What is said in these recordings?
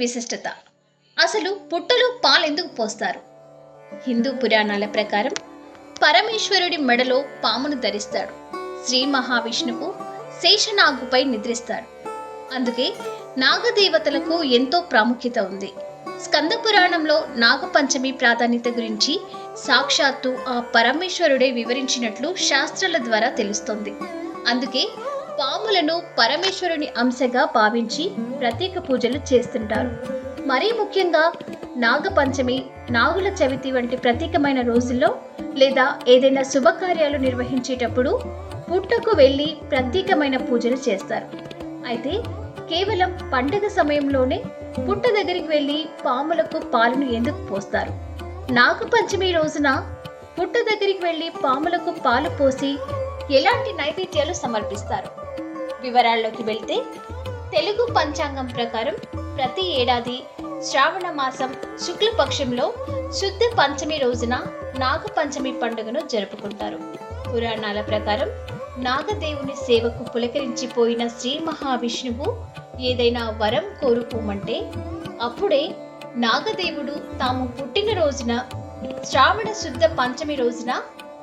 విశిష్టత. అసలు పుట్టలో పాలెందుకు పోస్తారు? హిందూ పురాణాల ప్రకారం పరమేశ్వరుడి మెడలో పామును ధరిస్తాడు. శ్రీ మహావిష్ణువు శేషనాగుపై నిద్రిస్తాడు. అందుకే నాగదేవతలకు ఎంతో ప్రాముఖ్యత ఉంది. స్కంద పురాణంలో నాగపంచమి ప్రాధాన్యత గురించి సాక్షాత్తు ఆ పరమేశ్వరుడే వివరించినట్లు శాస్త్రాల ద్వారా తెలుస్తోంది. అందుకే పాములను పరమేశ్వరుని అంశగా భావించి ప్రత్యేక పూజలు చేస్తుంటారు. మరీ ముఖ్యంగా నాగపంచమి నాగుల చవితి వంటి ప్రత్యేకమైన రోజుల్లో లేదా ఏదైనా శుభకార్యాలు నిర్వహించేటప్పుడు పుట్టకు వెళ్ళి ప్రత్యేకమైన పూజలు చేస్తారు. అయితే కేవలం పండగ సమయంలోనే పుట్ట దగ్గరికి వెళ్ళి పాములకు పాలను ఎందుకు పోస్తారు? నాగపంచమి రోజున పుట్ట దగ్గరికి వెళ్ళి పాములకు పాలు పోసి ఎలాంటి నైవేద్యాలు సమర్పిస్తారు? వివరాల్లోకి వెళ్తే తెలుగు పంచాంగం ప్రకారం ప్రతి ఏడాది శ్రావణ మాసం శుక్లపక్షంలో శుద్ధ పంచమి రోజున నాగపంచమి పండుగను జరుపుకుంటారు. పురాణాల ప్రకారం నాగదేవుని సేవకు పులకరించిపోయిన శ్రీ మహావిష్ణువు ఏదైనా వరం కోరుకోమంటే అప్పుడే నాగదేవుడు తాము పుట్టిన రోజున శ్రావణ శుద్ధ పంచమి రోజున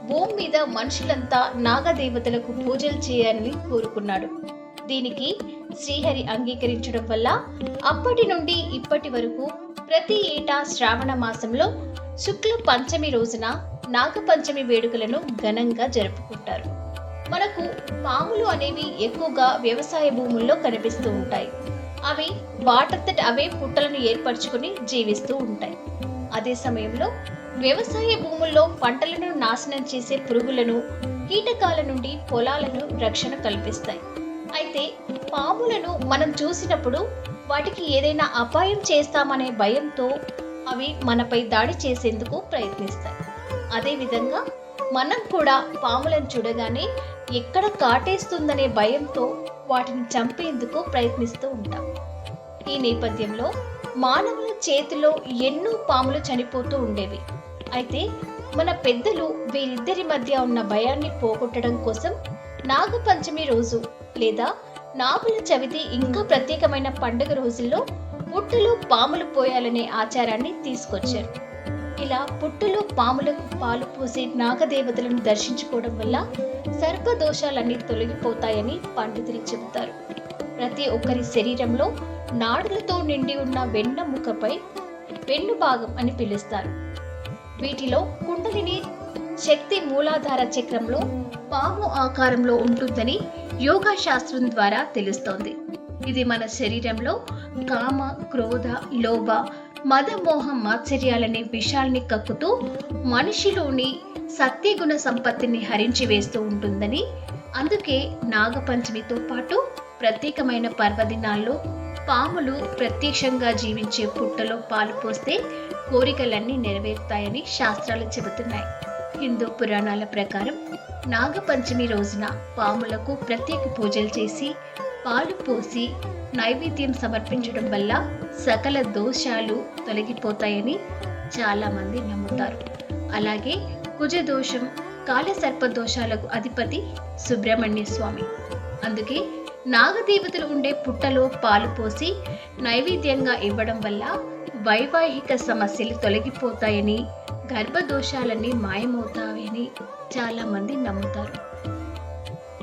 భూమి మీద మనుషులంతా నాగదేవతలకు పూజలు చేయాలని కోరుకున్నాడు. దీనికి శ్రీహరి అంగీకరించడం వల్ల అప్పటి నుండి ఇప్పటి వరకు ప్రతి ఏటా శ్రావణ మాసంలో శుక్ల పంచమి రోజున నాగపంచమి వేడుకలను ఘనంగా జరుపుకుంటారు. మనకు పాములు అనేవి ఎక్కువగా వ్యవసాయ భూముల్లో కనిపిస్తూ ఉంటాయి. అవి వాటంతట అవే పుట్టలను ఏర్పరచుకుని జీవిస్తూ ఉంటాయి. అదే సమయంలో వ్యవసాయ భూముల్లో పంటలను నాశనం చేసే పురుగులను కీటకాల నుండి పొలాలను రక్షణ కల్పిస్తాయి. అయితే పాములను మనం చూసినప్పుడు వాటికి ఏదైనా అపాయం చేస్తామనే భయంతో అవి మనపై దాడి చేసేందుకు ప్రయత్నిస్తాయి. అదేవిధంగా మనం కూడా పాములను చూడగానే ఎక్కడ కాటేస్తుందనే భయంతో వాటిని చంపేందుకు ప్రయత్నిస్తూ ఉంటాం. ఈ నేపథ్యంలో మానవుల చేతిలో ఎన్నో పాములు చనిపోతూ ఉండేవి. అయితే మన పెద్దలు వీరిద్దరి మధ్య ఉన్న భయాన్ని పోగొట్టడం కోసం నాగపంచమి రోజు లేదా నాగుల చవితి ఇంకా ప్రత్యేకమైన పండుగ రోజుల్లో పుట్టులో పాములు పోయాలనే ఆచారాన్ని తీసుకొచ్చారు. ఇలా పుట్టులో పాములకు పాలు పోసి నాగదేవతలను దర్శించుకోవడం వల్ల సర్పదోషాలన్నీ తొలగిపోతాయని పండితులు చెబుతారు. ప్రతి ఒక్కరి శరీరంలో నాడులతో నిండి ఉన్న వెన్న ముఖపై వెన్ను భాగం అని పిలుస్తారు. వీటిలో కుండలిని శక్తి మూలాధార చక్రంలో పాము ఆకారంలో ఉంటుందని యోగా శాస్త్రం ద్వారా తెలుస్తోంది. ఇది మన శరీరంలో కామ క్రోధ లోభ మదమోహ మాత్సర్యాలనే విషాల్ని కక్కుతూ మనిషిలోని సత్యగుణ సంపత్తిని హరించి వేస్తూ ఉంటుందని అందుకే నాగపంచమితో పాటు ప్రత్యేకమైన పర్వదినాల్లో పాములు ప్రత్యక్షంగా జీవించే పుట్టలో పాలు పోస్తే కోరికలన్నీ నెరవేరుతాయని శాస్త్రాలు చెబుతున్నాయి. హిందూ పురాణాల ప్రకారం నాగపంచమి రోజున పాములకు ప్రత్యేక పూజలు చేసి పాలు పోసి నైవేద్యం సమర్పించడం వల్ల సకల దోషాలు తొలగిపోతాయని చాలామంది నమ్ముతారు. అలాగే కుజ దోషం కాలసర్ప దోషాలకు అధిపతి సుబ్రహ్మణ్య స్వామి. అందుకే నాగదేవతలు ఉండే పుట్టలో పాలు పోసి నైవేద్యంగా ఇవ్వడం వల్ల వైవాహిక సమస్యలు తొలగిపోతాయని గర్భదోషాలన్నీ మాయమవుతాయని చాలామంది నమ్ముతారు.